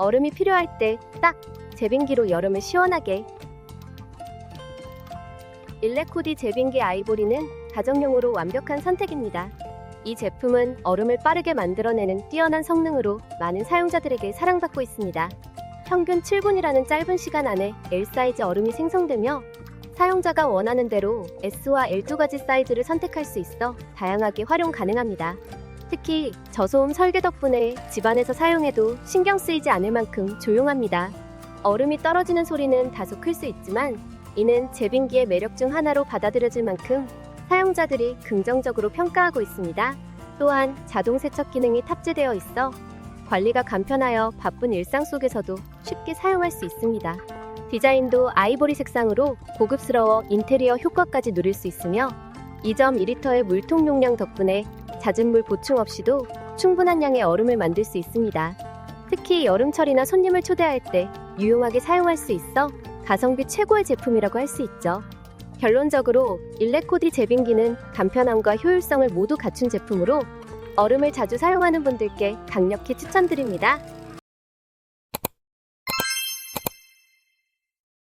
얼음이 필요할 때 딱 제빙기로 여름을 시원하게. 일레코디 제빙기 아이보리는 가정용으로 완벽한 선택입니다. 이 제품은 얼음을 빠르게 만들어내는 뛰어난 성능으로 많은 사용자들에게 사랑받고 있습니다. 평균 7분이라는 짧은 시간 안에 L 사이즈 얼음이 생성되며 사용자가 원하는 대로 S와 L 두 가지 사이즈를 선택할 수 있어 다양하게 활용 가능합니다. 특히 저소음 설계 덕분에 집안에서 사용해도 신경 쓰이지 않을 만큼 조용합니다. 얼음이 떨어지는 소리는 다소 클 수 있지만 이는 제빙기의 매력 중 하나로 받아들여질 만큼 사용자들이 긍정적으로 평가하고 있습니다. 또한 자동 세척 기능이 탑재되어 있어 관리가 간편하여 바쁜 일상 속에서도 쉽게 사용할 수 있습니다. 디자인도 아이보리 색상으로 고급스러워 인테리어 효과까지 누릴 수 있으며 2.2리터의 물통 용량 덕분에 잦은 물 보충 없이도 충분한 양의 얼음을 만들 수 있습니다. 특히 여름철이나 손님을 초대할 때 유용하게 사용할 수 있어 가성비 최고의 제품이라고 할 수 있죠. 결론적으로 일레코디 제빙기는 간편함과 효율성을 모두 갖춘 제품으로 얼음을 자주 사용하는 분들께 강력히 추천드립니다.